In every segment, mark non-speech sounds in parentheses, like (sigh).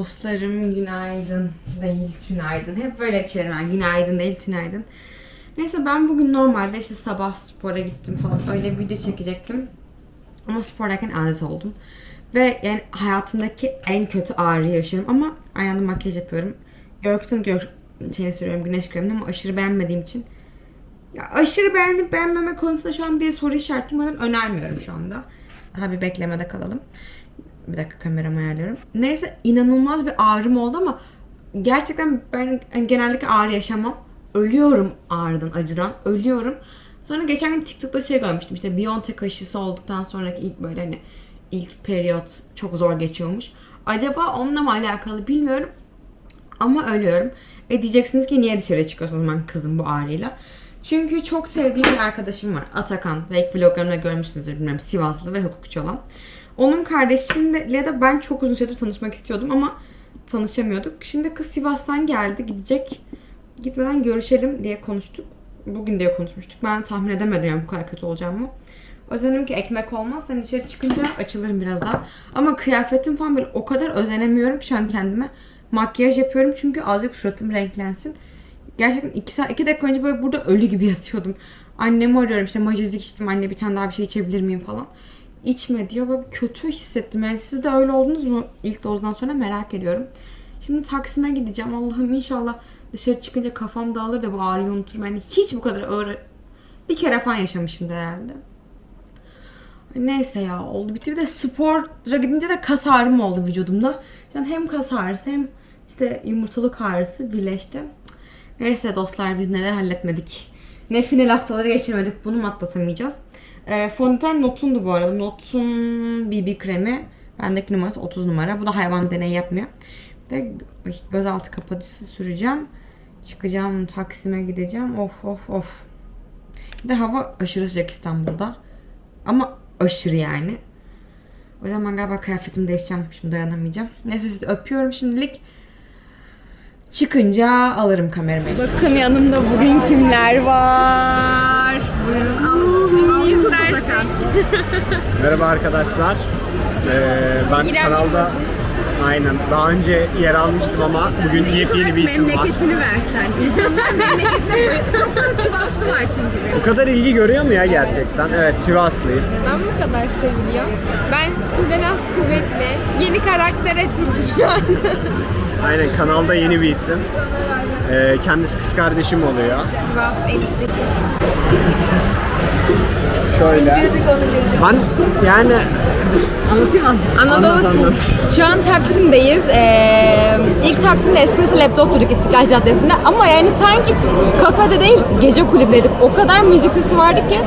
Dostlarım günaydın değil tünaydın. Hep böyle içerim ben. Günaydın değil tünaydın. Neyse ben bugün normalde işte sabah spora gittim falan öyle video çekecektim. Ama spordayken adet oldum. Ve yani hayatımdaki en kötü ağrıyı yaşıyorum ama aynı makyaj yapıyorum. Yorkton gör şeyini sürüyorum güneş kremini ama aşırı beğenmediğim için ya aşırı beğenip beğenmeme konusunda şu an bir soru işaretim var. Önermiyorum şu anda. Daha bir beklemede kalalım. Bir dakika kameramı ayarlıyorum. Neyse inanılmaz bir ağrım oldu ama gerçekten ben yani genellikle ağrı yaşamam. Ölüyorum ağrıdan, acıdan. Ölüyorum. Sonra geçen gün TikTok'ta şey görmüştüm. İşte Biontech aşısı olduktan sonraki ilk böyle hani ilk periyot çok zor geçiyormuş. Acaba onunla mı alakalı bilmiyorum. Ama ölüyorum. E diyeceksiniz ki niye dışarı çıkıyorsun o zaman kızım bu ağrıyla? Çünkü çok sevdiğim bir arkadaşım var. Atakan. Belki vloglarımda görmüşsünüzdür bilmiyorum. Sivaslı ve hukukçu olan. Onun kardeşiyle de ben çok uzun süredir tanışmak istiyordum ama tanışamıyorduk. Şimdi kız Sivas'tan geldi. Gidecek. Gitmeden görüşelim diye konuştuk. Bugün diye konuşmuştuk. Ben tahmin edemedim yani bu kadar kötü olacağımı. O ki ekmek olmaz. Sen dışarı çıkınca açılırım biraz daha. Ama kıyafetim falan böyle o kadar özenemiyorum şu an kendime. Makyaj yapıyorum çünkü azıcık suratım renklensin. Gerçekten iki, saat, iki dakika önce böyle burada ölü gibi yatıyordum. Annemi arıyorum işte majezik içtim anne bir tane daha bir şey içebilir miyim falan. İçme diyor. Böyle kötü hissettim. Yani siz de öyle oldunuz mu ilk dozdan sonra merak ediyorum. Şimdi Taksim'e gideceğim. Allah'ım inşallah dışarı çıkınca kafam dağılır da bu ağrıyı unuturum. Yani hiç bu kadar ağrı bir kere falan yaşamışımdır herhalde. Neyse ya oldu bitti. Bir de spora gidince de kas ağrım oldu vücudumda. Yani hem kas ağrısı hem işte yumurtalık ağrısı birleşti. Neyse dostlar biz neler halletmedik. Ne final haftaları geçirmedik. Bunu mu atlatamayacağız? E, fondöten Not'undu bu arada. Not'un BB kremi. Bendeki numarası 30 numara. Bu da hayvan deneyi yapmıyor. Bir de gözaltı kapatıcısı süreceğim. Çıkacağım Taksim'e gideceğim. Of of of. Bir de hava aşırı sıcak İstanbul'da. Ama aşırı yani. O yüzden ben galiba kıyafetimi değişeceğim. Şimdi dayanamayacağım. Neyse sizi öpüyorum şimdilik. Çıkınca alırım kameramı. Bakın yanımda bugün kimler var. Buyurun alın. (laughs) Merhaba arkadaşlar. Ee, ben İrem kanalda aynen daha önce yer almıştım ama bugün yepyeni bir isim var. Memleketini versen. İnsanlar memleketinde (laughs) çok da Sivaslı var çünkü. Bu kadar ilgi görüyor mu ya gerçekten? Evet Sivaslıyım. Neden bu kadar seviliyor? Ben Sudenaz Kuvvetli. Yeni karakter açıldı şu an. (laughs) Aynen kanalda yeni bir isim. Ee, kendisi kız kardeşim oluyor. Sivas 58. Şöyle. Ben yani Anlatayım azıcık. Anadolu Anlat, anlat. Şu an Taksim'deyiz. Ee, ilk Taksim'de Espresso Lab'da oturduk İstiklal Caddesi'nde. Ama yani sanki kafede değil gece kulüpledik. O kadar müzik sesi vardı ki.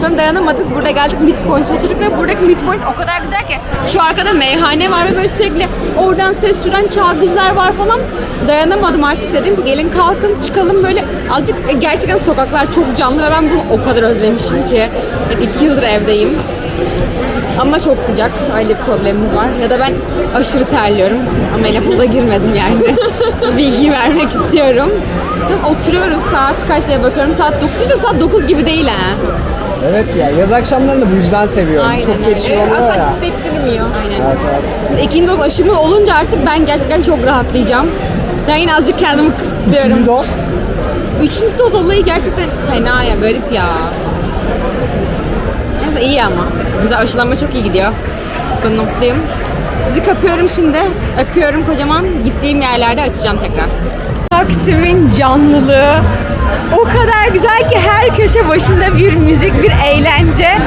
Sonra dayanamadık. Burada geldik Midpoint'e oturduk ve buradaki Midpoint o kadar güzel ki. Şu arkada meyhane var ve böyle sürekli oradan ses süren çalgıcılar var falan. Dayanamadım artık dedim ki gelin kalkın çıkalım böyle. Azıcık e, gerçekten sokaklar çok canlı ve ben bunu o kadar özlemişim ki. Yani iki yıldır evdeyim. Ama çok sıcak. Öyle bir problemimiz var. Ya da ben aşırı terliyorum. Ama menopoza girmedim yani. (laughs) Bu bilgiyi vermek istiyorum. Oturuyoruz saat kaç diye bakıyorum. Saat 9. İşte saat 9 gibi değil ha. evet ya yaz akşamlarını bu yüzden seviyorum. Aynen Çok öyle. oluyor Asla ya. hissettirmiyor. Aynen. Evet evet. İkinci doz aşımı olunca artık ben gerçekten çok rahatlayacağım. Ben yine azıcık kendimi kısıtlıyorum. Üçüncü doz. Üçüncü doz olayı gerçekten fena ya, garip ya. Neyse iyi ama. Güzel aşılanma çok iyi gidiyor. Ben mutluyum. Sizi kapıyorum şimdi. Öpüyorum kocaman. Gittiğim yerlerde açacağım tekrar. Taksim'in canlılığı o kadar güzel ki her köşe başında bir müzik, bir eğlence.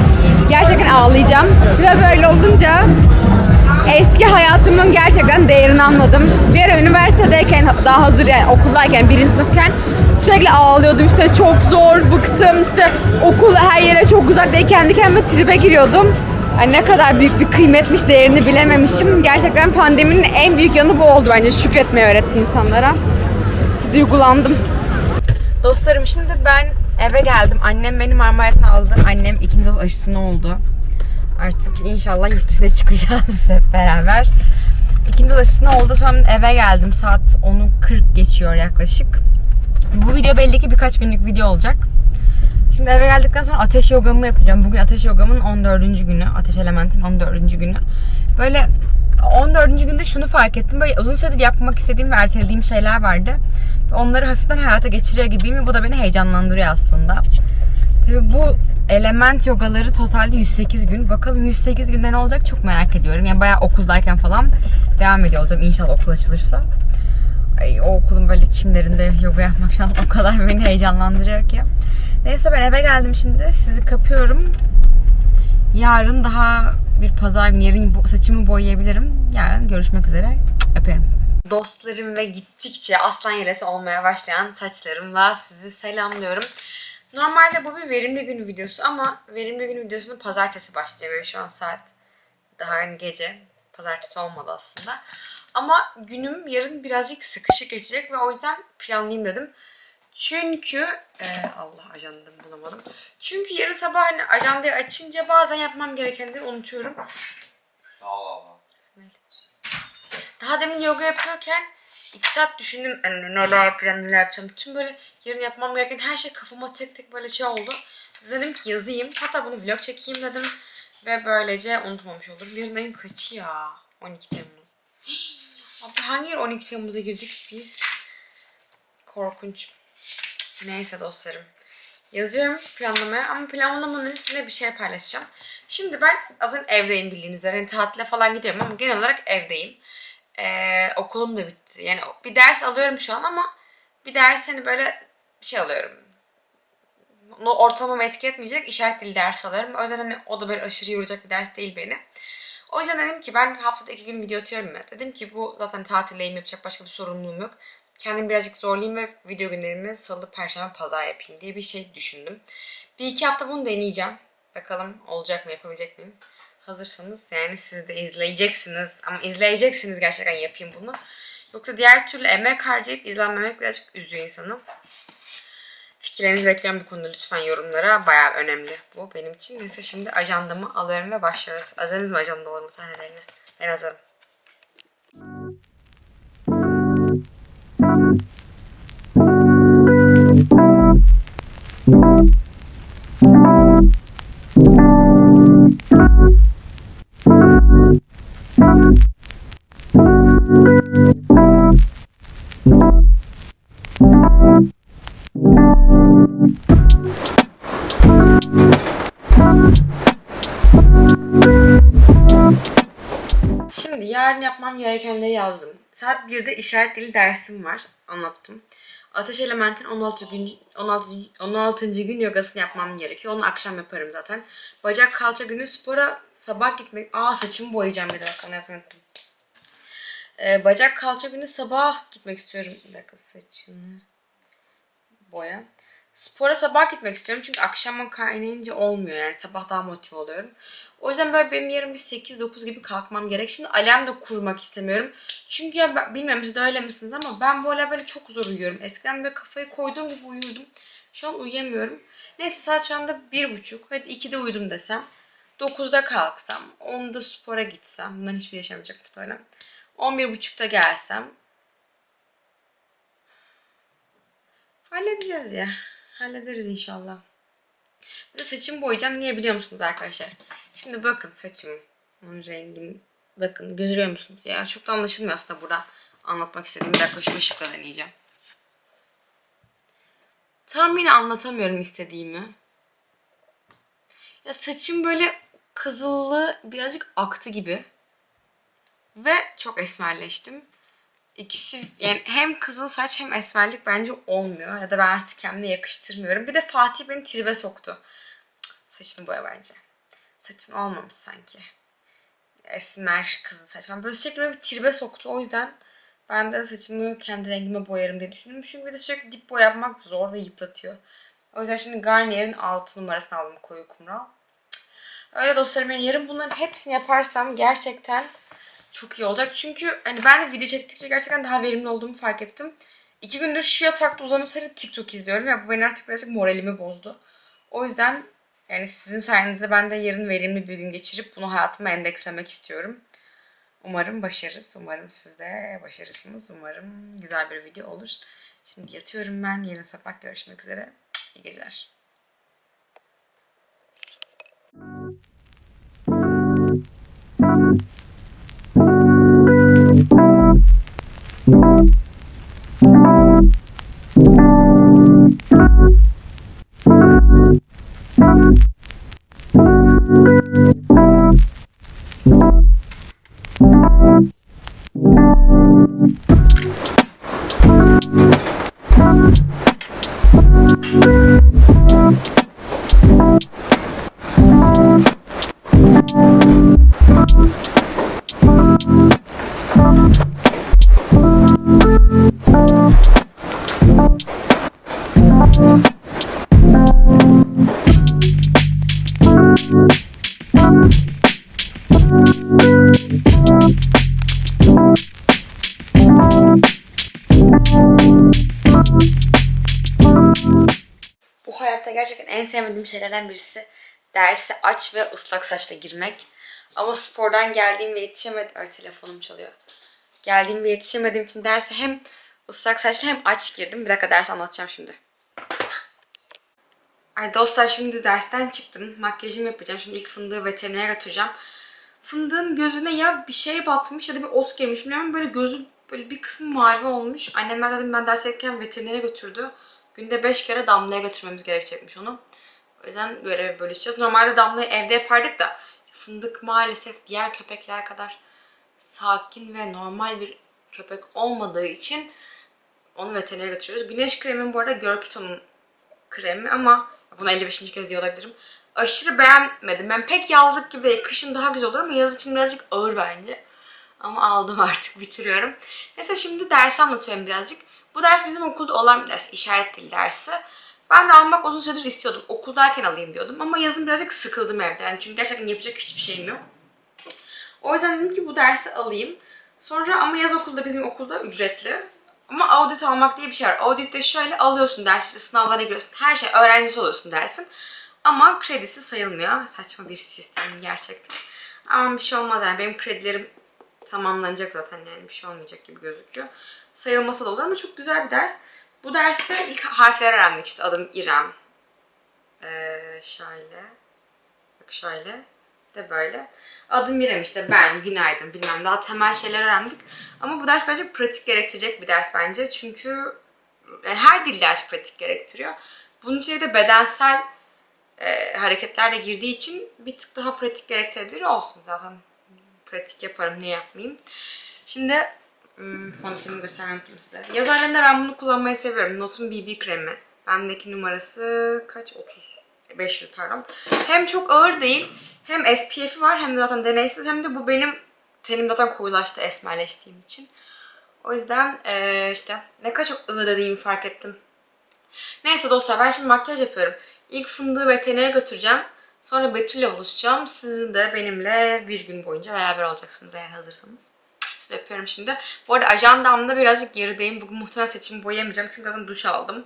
Gerçekten ağlayacağım. Ve böyle olunca eski hayatımın gerçekten değerini anladım. Bir ara üniversitedeyken, daha hazır yani okuldayken, birinci sınıfken sürekli ağlıyordum işte çok zor, bıktım işte okul her yere çok uzak diye kendi kendime tribe giriyordum. Ay ne kadar büyük bir kıymetmiş, değerini bilememişim. Gerçekten pandeminin en büyük yanı bu oldu bence. Şükretmeyi öğretti insanlara duygulandım. Dostlarım şimdi ben eve geldim. Annem beni Marmaris'ten aldı. Annem ikinci doz aşısını oldu. Artık inşallah yurt dışına çıkacağız (laughs) hep beraber. İkinci doz aşısını oldu. Sonra eve geldim. Saat 10'u 40 geçiyor yaklaşık. Bu video belli ki birkaç günlük video olacak. Şimdi eve geldikten sonra ateş yogamı yapacağım. Bugün ateş yogamın 14. günü. Ateş elementin 14. günü. Böyle 14. günde şunu fark ettim. Böyle uzun süredir yapmak istediğim ve ertelediğim şeyler vardı. Onları hafiften hayata geçiriyor gibiyim bu da beni heyecanlandırıyor aslında. Tabii bu element yogaları totalde 108 gün. Bakalım 108 günde ne olacak çok merak ediyorum. Yani bayağı okuldayken falan devam ediyor olacağım inşallah okul açılırsa. O okulun böyle çimlerinde yoga yapmak falan o kadar beni heyecanlandırıyor ki. Neyse ben eve geldim şimdi. Sizi kapıyorum. Yarın daha bir pazar günü. Yarın saçımı boyayabilirim. Yarın görüşmek üzere. Öpüyorum. Dostlarım ve gittikçe aslan yelesi olmaya başlayan saçlarımla sizi selamlıyorum. Normalde bu bir verimli gün videosu ama verimli gün videosunu pazartesi. Ve şu an saat daha hani gece. Pazartesi olmadı aslında. Ama günüm yarın birazcık sıkışık geçecek ve o yüzden planlayayım dedim. Çünkü e, Allah ajandamı bulamadım. Çünkü yarın sabah hani ajandayı açınca bazen yapmam gerekenleri unutuyorum. Sağ ol abla. Daha demin yoga yapıyorken iki saat düşündüm hani neler yapacağım neler yapacağım. Tüm böyle yarın yapmam gereken her şey kafama tek tek böyle şey oldu. Dedim ki yazayım. Hatta bunu vlog çekeyim dedim. Ve böylece unutmamış olurum. Yarın ayın kaçı ya? 12 Temmuz. Abi hangi yıl 12 Temmuz'a girdik biz? Korkunç. Neyse dostlarım. Yazıyorum planlamaya ama planlamadan önce sizinle bir şey paylaşacağım. Şimdi ben azın evdeyim bildiğiniz üzere. Yani tatile falan gidiyorum ama genel olarak evdeyim. Ee, okulum da bitti. Yani bir ders alıyorum şu an ama bir ders hani böyle şey alıyorum. Onu ortalamamı etki etmeyecek işaret dili ders alıyorum. O yüzden hani o da böyle aşırı yoracak bir ders değil beni. O yüzden dedim ki ben haftada iki gün video atıyorum ya. Dedim ki bu zaten tatildeyim yapacak başka bir sorumluluğum yok. Kendimi birazcık zorlayayım ve video günlerimi salı, perşembe, pazar yapayım diye bir şey düşündüm. Bir iki hafta bunu deneyeceğim. Bakalım olacak mı, yapabilecek miyim? Hazırsanız yani siz de izleyeceksiniz. Ama izleyeceksiniz gerçekten yapayım bunu. Yoksa diğer türlü emek harcayıp izlenmemek birazcık üzüyor insanı. Fikirlerinizi bekliyorum bu konuda lütfen yorumlara. Bayağı önemli bu benim için. Neyse şimdi ajandamı alırım ve başlarız. Hazırınız mı ajanda olur mu sahnelerine? Ben hazırım. Şimdi yarın yapmam gerekenleri yazdım. Saat 1'de işaret dili dersim var. Anlattım. Ateş Element'in 16 gün 16. 16. gün yogasını yapmam gerekiyor. Onu akşam yaparım zaten. Bacak kalça günü spora sabah gitmek. Aa saçımı boyayacağım bir dakika. Yazmayı unuttum. Ee, bacak kalça günü sabah gitmek istiyorum. Bir dakika saçını boya. Spora sabah gitmek istiyorum çünkü akşama kaynayınca olmuyor yani sabah daha motive oluyorum. O yüzden böyle benim yarın bir 8-9 gibi kalkmam gerek. Şimdi alarm da kurmak istemiyorum. Çünkü ya ben, bilmiyorum siz de öyle misiniz ama ben bu aralar böyle çok zor uyuyorum. Eskiden böyle kafayı koyduğum gibi uyuyordum. Şu an uyuyamıyorum. Neyse saat şu anda 1.30. Hadi 2'de uyudum desem. 9'da kalksam. 10'da spora gitsem. Bundan hiçbir yaşamayacak muhtemelen. 11.30'da gelsem. Halledeceğiz ya. Hallederiz inşallah. Bir de saçımı boyayacağım. Niye biliyor musunuz arkadaşlar? Şimdi bakın saçımın rengini. Bakın görüyor musunuz? Ya çok da anlaşılmıyor aslında burada anlatmak istediğim. Bir dakika şu ışıkla deneyeceğim. Tam yine anlatamıyorum istediğimi. Ya saçım böyle kızıllı birazcık aktı gibi. Ve çok esmerleştim. İkisi yani hem kızıl saç hem esmerlik bence olmuyor. Ya da ben artık kendime yakıştırmıyorum. Bir de Fatih beni tribe soktu. Saçını boya bence. Saçın olmamış sanki. Esmer kızıl saç. Ben böyle sürekli bir tribe soktu. O yüzden ben de saçımı kendi rengime boyarım diye düşündüm. Çünkü bir de sürekli dip boya yapmak zor ve yıpratıyor. O yüzden şimdi Garnier'in 6 numarasını aldım koyu kumral. Öyle dostlarım yani yarın bunların hepsini yaparsam gerçekten çok iyi olacak. Çünkü hani ben de video çektikçe gerçekten daha verimli olduğumu fark ettim. İki gündür şu yatakta uzanıp sadece TikTok izliyorum. Ya bu beni artık birazcık moralimi bozdu. O yüzden yani sizin sayenizde ben de yarın verimli bir gün geçirip bunu hayatıma endekslemek istiyorum. Umarım başarırız. Umarım siz de başarırsınız. Umarım güzel bir video olur. Şimdi yatıyorum ben. Yarın sabah görüşmek üzere. İyi geceler. Bu en sevmediğim şeylerden birisi derse aç ve ıslak saçla girmek. Ama spordan geldiğimde yetişemedim. Ay telefonum çalıyor. Geldiğimde yetişemediğim için derse hem ıslak saçla hem aç girdim. Bir dakika ders anlatacağım şimdi. Ay dostlar şimdi dersten çıktım. Makyajımı yapacağım. Şimdi ilk fındığı veterinere götüreceğim. Fındığın gözüne ya bir şey batmış ya da bir ot girmiş. Bilmiyorum böyle gözü böyle bir kısmı mavi olmuş. Annemler dedim ben dersteyken veterinere götürdü. Günde 5 kere damlaya götürmemiz gerekecekmiş onu. O yüzden görevi bölüşeceğiz. Normalde damlayı evde yapardık da fındık maalesef diğer köpekler kadar sakin ve normal bir köpek olmadığı için onu veterinere götürüyoruz. Güneş kremi bu arada Görkito'nun kremi ama bunu 55. kez diyor olabilirim. Aşırı beğenmedim. Ben pek yazlık gibi değil. Kışın daha güzel olur ama yaz için birazcık ağır bence. Ama aldım (laughs) artık bitiriyorum. Neyse şimdi dersi anlatıyorum birazcık. Bu ders bizim okulda olan bir ders. işaret dili dersi. Ben de almak uzun süredir istiyordum. Okuldayken alayım diyordum. Ama yazın birazcık sıkıldım evde. Yani çünkü gerçekten yapacak hiçbir şeyim yok. O yüzden dedim ki bu dersi alayım. Sonra ama yaz okulda bizim okulda ücretli. Ama audit almak diye bir şey var. Auditte şöyle alıyorsun dersi, işte sınavlara giriyorsun. Her şey öğrencisi oluyorsun dersin. Ama kredisi sayılmıyor. Saçma bir sistem gerçekten. Ama bir şey olmaz yani. Benim kredilerim tamamlanacak zaten yani bir şey olmayacak gibi gözüküyor. Sayılmasa da olur ama çok güzel bir ders. Bu derste ilk harfler öğrendik işte adım İrem. Ee, şöyle. Bak şöyle. De böyle. Adım İrem işte ben, günaydın bilmem daha temel şeyler öğrendik. Ama bu ders bence pratik gerektirecek bir ders bence. Çünkü yani her dil ders pratik gerektiriyor. Bunun içine bir de bedensel e, hareketler de girdiği için bir tık daha pratik gerektirebilir olsun zaten. Pratik yaparım niye yapmayayım. Şimdi hmm, fontenimi göstermek size. Yaz aylarında ben bunu kullanmayı seviyorum. Notun BB kremi. Bendeki numarası kaç? 30. 500 pardon. Hem çok ağır değil hem SPF'i var hem de zaten deneysiz hem de bu benim tenim zaten koyulaştı esmerleştiğim için. O yüzden eee, işte ne kadar çok ığ dediğimi fark ettim. Neyse dostlar ben şimdi makyaj yapıyorum. İlk fındığı veterinere götüreceğim. Sonra Betül'le buluşacağım. Sizin de benimle bir gün boyunca beraber olacaksınız eğer hazırsanız. Sizi öpüyorum şimdi. Bu arada ajandamda birazcık gerideyim. Bugün muhtemelen saçımı boyayamayacağım çünkü zaten duş aldım.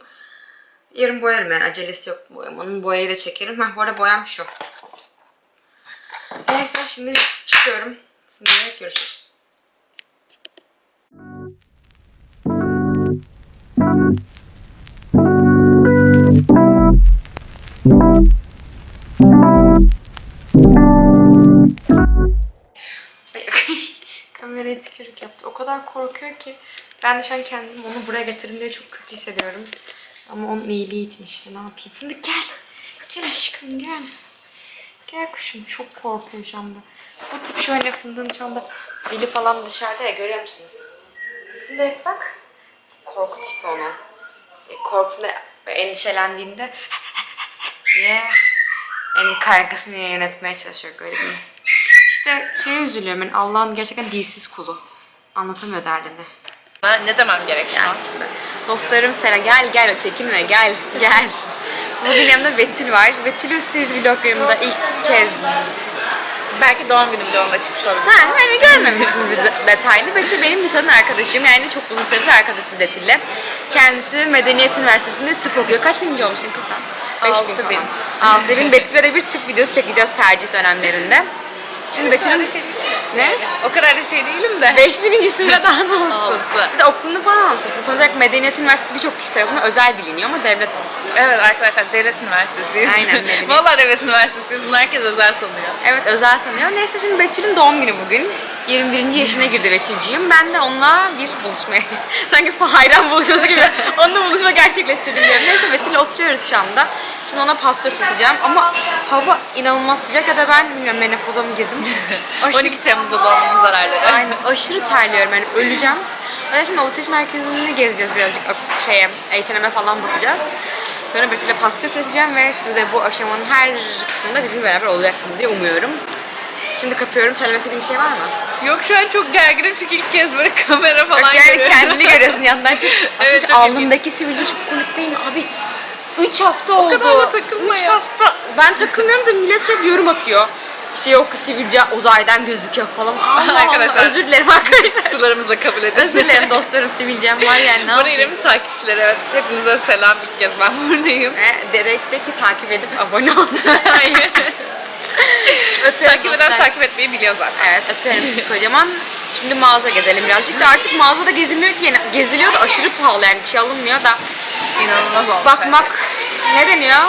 Yarın boyarım yani acelesi yok boyamanın. Boyayı da çekerim. Heh, bu arada boyam şu. Neyse şimdi çıkıyorum. Sizinle görüşürüz. Kadar korkuyor ki. Ben de şu an kendimi onu buraya getirdim diye çok kötü hissediyorum. Ama onun iyiliği için işte ne yapayım. Fındık gel. Gel aşkım gel. Gel kuşum çok korkuyor şu anda. Bu tip şöyle fındığın şu anda dili falan dışarıda ya görüyor musunuz? Fındık bak. Korku tipi onun. E, Korktuğunda endişelendiğinde (laughs) yeah. Yani kaygısını yönetmeye çalışıyor böyle bir. İşte şeye üzülüyorum ben Allah'ın gerçekten dilsiz kulu. Anlatamıyor derdini. Ne demem gerek Gel şimdi. Dostlarım selam. Gel gel çekinme gel gel. Bugün yanımda Betül var. Betül'ü siz vloglarımda ilk kez Belki doğum günü vlogunda çıkmış olabilir. Ha, hani görmemişsinizdir de- detaylı. Betül benim liseden arkadaşım. Yani çok uzun süredir arkadaşız Betül'le. Kendisi Medeniyet Üniversitesi'nde tıp okuyor. Kaç bininci olmuştun kız sen? Altı bin. falan. Altı bin. Betül'e de bir tıp videosu çekeceğiz tercih dönemlerinde. Şimdi Betül'ün... şey Ne? O kadar da şey değilim de. 5000'incisi bile (laughs) daha ne olsun. Bir de okulunu falan anlatırsın. Sonuç olarak Medeniyet Üniversitesi birçok kişi tarafından özel biliniyor ama devlet aslında. Evet arkadaşlar devlet üniversitesiyiz. Aynen, (laughs) devlet. Vallahi devlet üniversitesiyiz. Bunu herkes özel sanıyor. Evet özel sanıyor. Neyse şimdi Betül'ün doğum günü bugün. 21. yaşına girdi Betül'cüğüm. Ben de onunla bir buluşmaya, (laughs) sanki hayran buluşması gibi onunla buluşma gerçekleştirdim diyorum. Neyse Betül'le oturuyoruz şu anda. Şimdi ona pasta üfleteceğim ama hava inanılmaz sıcak ya da ben bilmiyorum menopoza mı girdim. (laughs) 12 Temmuz'da doğumunun zararları. Aynen aşırı terliyorum yani öleceğim. Ben şimdi alışveriş merkezini gezeceğiz birazcık şeye, H&M'e falan bakacağız. Sonra Betül'e pasta üfleteceğim ve siz de bu aşamanın her kısmında bizimle beraber olacaksınız diye umuyorum. Şimdi kapıyorum. Söylemek istediğim bir şey var mı? Yok şu an çok gerginim çünkü ilk kez böyle (laughs) kamera falan Bak yani görüyorum. kendini görüyorsun yandan çok. (laughs) Evet, çok alnımdaki sivilce çok komik değil mi? Abi 3 hafta oldu. kadar da takılma Üç ya. hafta. Ben takılmıyorum da millet sürekli yorum atıyor. İşte yok sivilce uzaydan gözüküyor falan. Allah (laughs) Arkadaşlar. Allah, özür dilerim arkadaşlar. (laughs) Sularımızla kabul edin. özür dilerim dostlarım sivilcem var yani ne yapayım. İrem'in takipçileri evet. Hepinize selam ilk kez ben (laughs) buradayım. Ve Dedek'teki takip edip abone olsun. Hayır. Takip eden dostlar. takip etmeyi biliyor zaten. Evet öperim sizi kocaman. Şimdi mağaza gezelim birazcık da artık mağazada gezilmiyor ki yine. Geziliyor da aşırı pahalı yani bir şey alınmıyor da. İnanılmaz olmuş. Bakmak ne deniyor?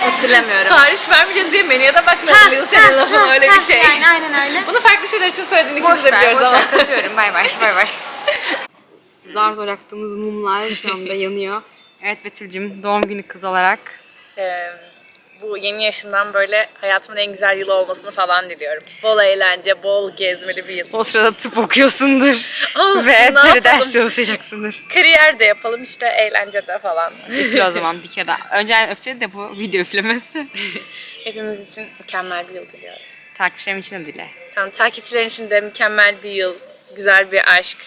Hatırlamıyorum. Sipariş vermeyeceğiz diye menüye de bakmadın senin lafın öyle bir şey. Yani aynen öyle. Bunu farklı şeyler için söylediğini Boş ikimiz de biliyoruz boş ama. ver. Kapıyorum. Bay bay. Bay bay. (laughs) Zar zor yaktığımız mumlar şu anda yanıyor. Evet Betül'cüm doğum günü kız olarak. Ee, bu yeni yaşımdan böyle hayatımın en güzel yılı olmasını falan diliyorum. Bol eğlence, bol gezmeli bir yıl. O sırada tıp okuyorsundur. (laughs) Olsun, ve yapalım? ders çalışacaksındır. Kariyer de yapalım işte eğlence de falan. Üfle o (laughs) zaman bir kere daha. Önce üfle de bu video üflemesi. (laughs) Hepimiz için mükemmel bir yıl diliyorum. Takipçilerim için de dile. Tamam, takipçilerin için de mükemmel bir yıl, güzel bir aşk,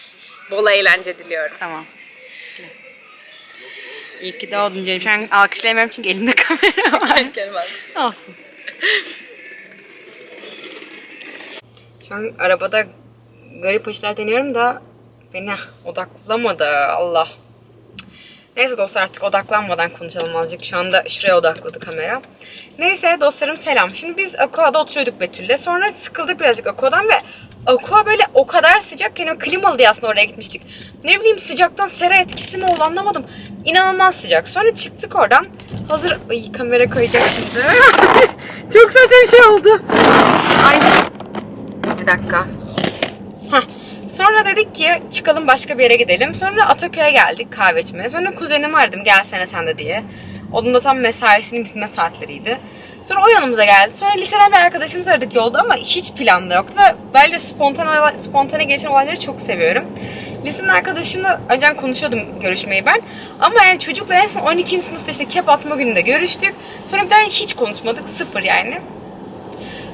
bol eğlence diliyorum. Tamam. İyi ki doğdun canım. Şu an alkışlayamıyorum çünkü elimde kamera var. Kendime alkış. Olsun. Şu an arabada garip işler deniyorum da beni odaklamadı Allah. Neyse dostlar artık odaklanmadan konuşalım azıcık. Şu anda şuraya odakladı kamera. Neyse dostlarım selam. Şimdi biz Aqua'da oturuyorduk Betül'le. Sonra sıkıldık birazcık Aqua'dan ve Aqua böyle o kadar sıcak yani klimalı diye aslında oraya gitmiştik. Ne bileyim sıcaktan sera etkisi mi oldu anlamadım. İnanılmaz sıcak. Sonra çıktık oradan. Hazır... Ay kamera kayacak şimdi. (laughs) Çok saçma bir şey oldu. Ay. Bir dakika. Heh. Sonra dedik ki çıkalım başka bir yere gidelim. Sonra Ataköy'e geldik kahve içmeye. Sonra kuzenimi aradım gelsene sen de diye. Onun da tam mesaisinin bitme saatleriydi. Sonra o yanımıza geldi. Sonra liseden bir arkadaşımız aradık yolda ama hiç planda yoktu. Ve böyle spontane, spontane geçen olayları çok seviyorum. Liseden arkadaşımla önceden konuşuyordum görüşmeyi ben. Ama yani çocukla en son 12. sınıfta işte kep atma gününde görüştük. Sonra bir daha hiç konuşmadık. Sıfır yani.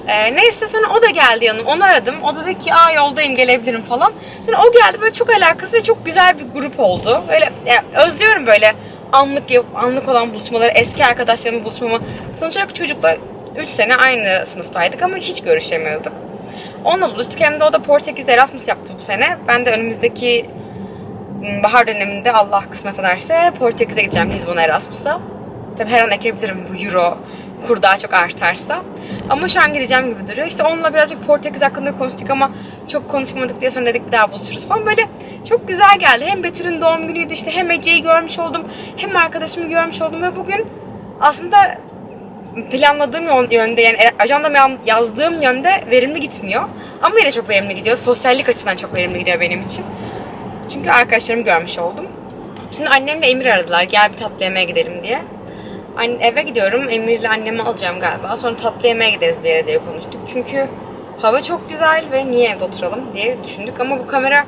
Ee, neyse sonra o da geldi yanıma. Onu aradım. O da dedi ki aa yoldayım gelebilirim falan. Sonra o geldi böyle çok alakası ve çok güzel bir grup oldu. Böyle yani özlüyorum böyle anlık yap- anlık olan buluşmaları, eski arkadaşlarımla buluşmamı. Sonuç olarak çocukla 3 sene aynı sınıftaydık ama hiç görüşemiyorduk. Onunla buluştuk. Hem de o da Portekiz'de Erasmus yaptı bu sene. Ben de önümüzdeki m, bahar döneminde Allah kısmet ederse Portekiz'e gideceğim Lizbon'a Erasmus'a. Tabii her an ekebilirim bu euro kur daha çok artarsa. Ama şu an gideceğim gibi duruyor. İşte onunla birazcık Portekiz hakkında konuştuk ama çok konuşmadık diye sonra dedik bir daha buluşuruz falan. Böyle çok güzel geldi. Hem Betül'ün doğum günüydü işte hem Ece'yi görmüş oldum. Hem arkadaşımı görmüş oldum ve bugün aslında planladığım yön- yönde yani ajandama yazdığım yönde verimli gitmiyor. Ama yine çok verimli gidiyor. Sosyallik açısından çok verimli gidiyor benim için. Çünkü arkadaşlarımı görmüş oldum. Şimdi annemle Emir aradılar. Gel bir tatlı yemeğe gidelim diye. Eve gidiyorum. Emir'le annemi alacağım galiba. Sonra tatlı yemeğe gideriz bir yere diye konuştuk. Çünkü hava çok güzel ve niye evde oturalım diye düşündük. Ama bu kamera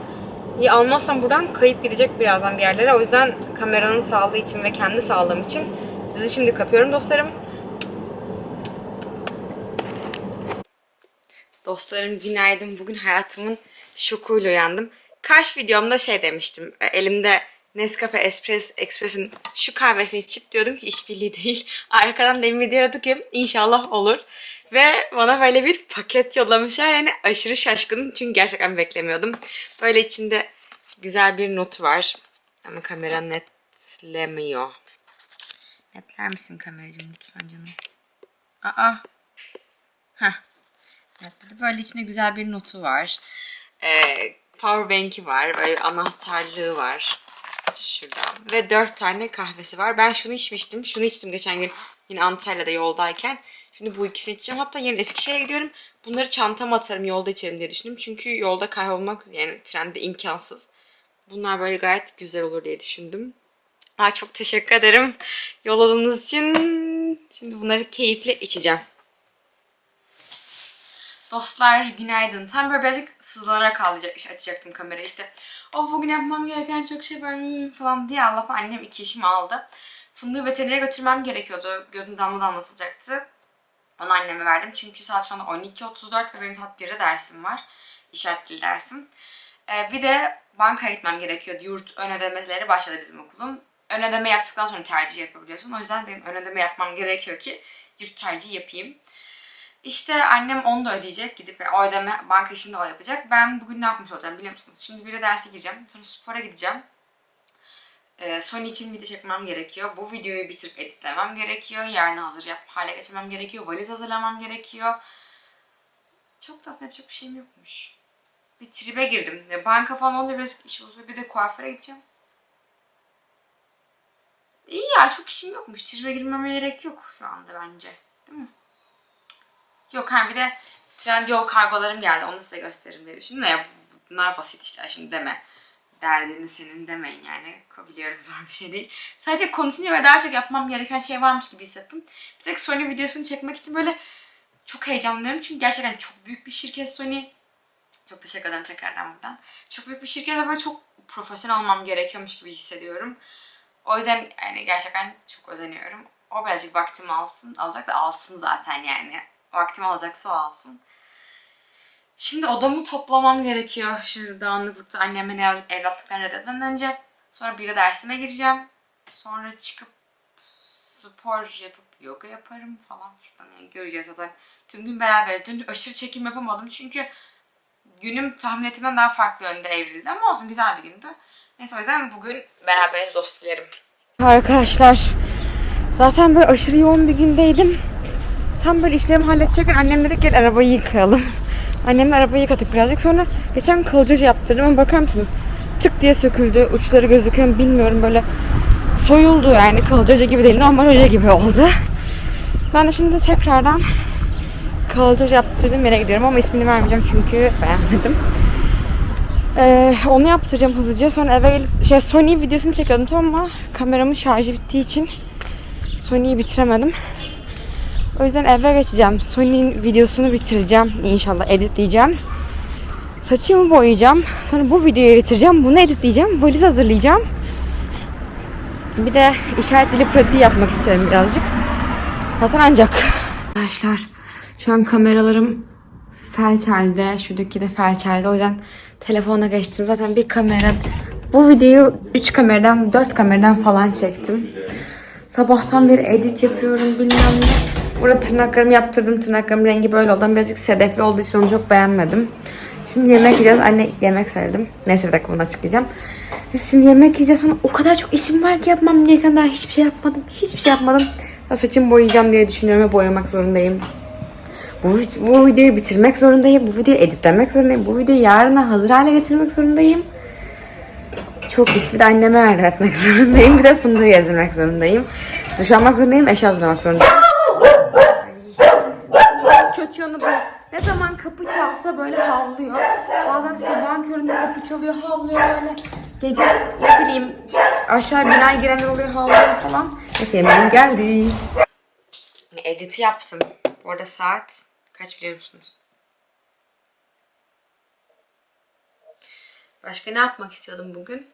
iyi almazsam buradan kayıp gidecek birazdan bir yerlere. O yüzden kameranın sağlığı için ve kendi sağlığım için sizi şimdi kapıyorum dostlarım. Dostlarım günaydın. Bugün hayatımın şokuyla uyandım. Kaç videomda şey demiştim. Elimde Nescafe Espresso Express'in şu kahvesini içip diyordum ki işbirliği değil. (laughs) Arkadan da Emre diyordu ki inşallah olur. Ve bana böyle bir paket yollamışlar. Yani aşırı şaşkınım çünkü gerçekten beklemiyordum. Böyle içinde güzel bir notu var. Ama kamera netlemiyor. Netler misin kameracığım lütfen canım? Aa. Heh. De böyle içinde güzel bir notu var. Ee, powerbank'i var. Böyle anahtarlığı var. Şuradan. Ve dört tane kahvesi var. Ben şunu içmiştim. Şunu içtim geçen gün yine Antalya'da yoldayken. Şimdi bu ikisini içeceğim. Hatta yarın Eskişehir'e gidiyorum. Bunları çantama atarım yolda içerim diye düşündüm. Çünkü yolda kaybolmak yani trende imkansız. Bunlar böyle gayet güzel olur diye düşündüm. Ay çok teşekkür ederim yolladığınız için. Şimdi bunları keyifle içeceğim. Dostlar günaydın. Tam böyle birazcık sızlanarak ağlayacak, açacaktım kamerayı işte. O bugün yapmam gereken çok şey var hmm, falan diye Allah'tan annem iki işimi aldı. Fındığı veterinere götürmem gerekiyordu. Gözüm damla damlatılacaktı. Onu anneme verdim çünkü saat şu anda 12.34 ve benim saat 1'de dersim var. İşaret dili dersim. Ee, bir de banka gitmem gerekiyordu. Yurt ön ödemeleri başladı bizim okulun. Ön ödeme yaptıktan sonra tercih yapabiliyorsun. O yüzden benim ön ödeme yapmam gerekiyor ki yurt tercihi yapayım. İşte annem onu da ödeyecek. Gidip o ödeme banka işini de o yapacak. Ben bugün ne yapmış olacağım biliyor musunuz? Şimdi bir de derse gireceğim. Sonra spora gideceğim. Ee, Sony için video çekmem gerekiyor. Bu videoyu bitirip editlemem gerekiyor. Yarın hazır yap hale getirmem gerekiyor. Valiz hazırlamam gerekiyor. Çok da aslında yapacak bir şeyim yokmuş. Bir tribe girdim. Ya Banka falan olunca biraz iş uzuyor. Bir de kuaföre gideceğim. İyi ya çok işim yokmuş. Tribe girmeme gerek yok şu anda bence. Yok ha bir de Trendyol kargolarım geldi. Onu size gösteririm diye düşündüm ya bunlar basit işler şimdi deme. Derdini senin demeyin yani. Biliyorum zor bir şey değil. Sadece konuşunca ve daha çok yapmam gereken şey varmış gibi hissettim. Bir tek Sony videosunu çekmek için böyle çok heyecanlıyorum. Çünkü gerçekten çok büyük bir şirket Sony. Çok teşekkür ederim tekrardan buradan. Çok büyük bir şirket ve böyle çok profesyonel olmam gerekiyormuş gibi hissediyorum. O yüzden yani gerçekten çok özeniyorum. O birazcık vaktimi alsın. Alacak da alsın zaten yani. Vaktimi alacaksa o alsın. Şimdi odamı toplamam gerekiyor. Şu dağınıklıkta annemin ev, evlatlıklarını reddetmeden önce. Sonra bir de dersime gireceğim. Sonra çıkıp spor yapıp yoga yaparım falan fistan. Yani göreceğiz zaten. Tüm gün beraberiz. Dün aşırı çekim yapamadım çünkü günüm tahmin ettiğimden daha farklı yönde evrildi ama olsun güzel bir gündü. Neyse o yüzden bugün beraberiz dostlarım. Arkadaşlar zaten böyle aşırı yoğun bir gündeydim. Tam böyle işlerimi halledecekken annem dedi gel arabayı yıkayalım. (laughs) Annemle arabayı yıkadık birazcık. Sonra geçen kalıcı yaptırdım ama bakar mısınız? Tık diye söküldü. Uçları gözüküyor mu bilmiyorum böyle soyuldu yani kalıcı gibi değil normal hoca gibi oldu. Ben de şimdi tekrardan kalıcı yaptırdığım yere gidiyorum ama ismini vermeyeceğim çünkü beğenmedim. Ee, onu yaptıracağım hızlıca. Sonra eve gelip şey Sony videosunu çekiyordum tamam ama kameramın şarjı bittiği için Sony'yi bitiremedim. O yüzden eve geçeceğim. Sony'nin videosunu bitireceğim. İnşallah editleyeceğim. Saçımı boyayacağım. Sonra bu videoyu bitireceğim. Bunu editleyeceğim. Valiz hazırlayacağım. Bir de işaret dili pratiği yapmak istiyorum birazcık. Zaten ancak. Arkadaşlar şu an kameralarım felç halde. Şuradaki de felç halde. O yüzden telefona geçtim. Zaten bir kamera. Bu videoyu 3 kameradan 4 kameradan falan çektim. Sabahtan beri edit yapıyorum bilmem ne. Burada tırnaklarımı yaptırdım. Tırnaklarımın rengi böyle oldu. Birazcık sedefli olduğu için onu çok beğenmedim. Şimdi yemek yiyeceğiz. Anne yemek söyledim. Neyse bir dakika bunu açıklayacağım. Şimdi yemek yiyeceğiz. Sonra o kadar çok işim var ki yapmam gereken daha hiçbir şey yapmadım. Hiçbir şey yapmadım. Daha saçımı boyayacağım diye düşünüyorum ve boyamak zorundayım. Bu, bu videoyu bitirmek zorundayım. Bu videoyu editlemek zorundayım. Bu videoyu yarına hazır hale getirmek zorundayım. Çok iş. Bir de anneme yardım (laughs) zorundayım. Bir de fındığı gezdirmek zorundayım. Duş almak zorundayım. Eşya hazırlamak zorundayım. Kötü yanı bu. Ne zaman kapı çalsa böyle havlıyor. Bazen sabahın köründe kapı çalıyor, havlıyor böyle. Gece ne bileyim aşağı binaya girenler oluyor, havlıyor falan. Neyse yemeğim geldi. Editi yaptım. Bu arada saat kaç biliyor musunuz? Başka ne yapmak istiyordum bugün?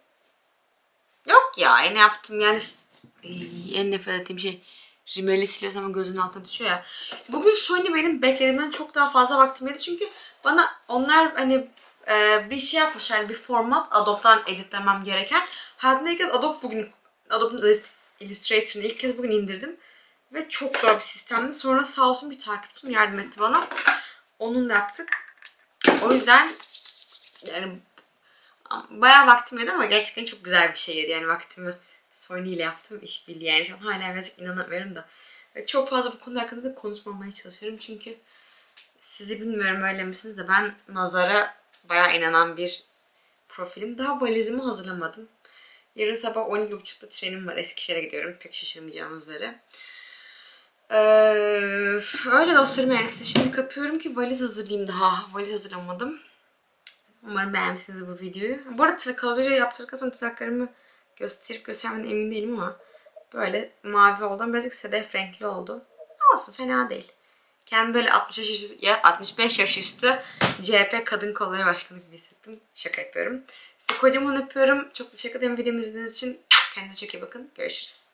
Yok ya ne yaptım yani en nefret ettiğim şey rimeli siliyorsun ama gözünün altına düşüyor ya. Bugün Sony benim beklediğimden çok daha fazla vaktim yedi çünkü bana onlar hani e, bir şey yapmışlar bir format Adobe'dan editlemem gereken. Hayatımda ilk kez Adobe bugün Adobe'un Illustrator'ını ilk kez bugün indirdim. Ve çok zor bir sistemdi. Sonra sağ olsun bir takipçim yardım etti bana. Onunla yaptık. O yüzden yani bayağı vaktim yedi ama gerçekten çok güzel bir şeydi. Yani vaktimi Sony ile yaptım işbirliği yani. Şu hala birazcık inanamıyorum da. Çok fazla bu konu hakkında da konuşmamaya çalışıyorum. Çünkü sizi bilmiyorum öyle misiniz de ben nazara bayağı inanan bir profilim. Daha valizimi hazırlamadım. Yarın sabah 12.30'da trenim var. Eskişehir'e gidiyorum. Pek şaşırmayacağınız üzere. Ee, öyle dostlarım yani sizi şimdi kapıyorum ki valiz hazırlayayım daha. Valiz hazırlamadım. Umarım beğenmişsiniz bu videoyu. Bu arada kaloriye yaptırdıktan sonra tırnaklarımı gösterip göstermeden emin değilim ama böyle mavi oldu. Birazcık sedef renkli oldu. Olsun fena değil. Kendimi böyle 65 yaş üstü, ya 65 yaş üstü CHP Kadın Kolları Başkanı gibi hissettim. Şaka yapıyorum. Sizi kocaman öpüyorum. Çok teşekkür ederim videomu izlediğiniz için. Kendinize çok iyi bakın. Görüşürüz.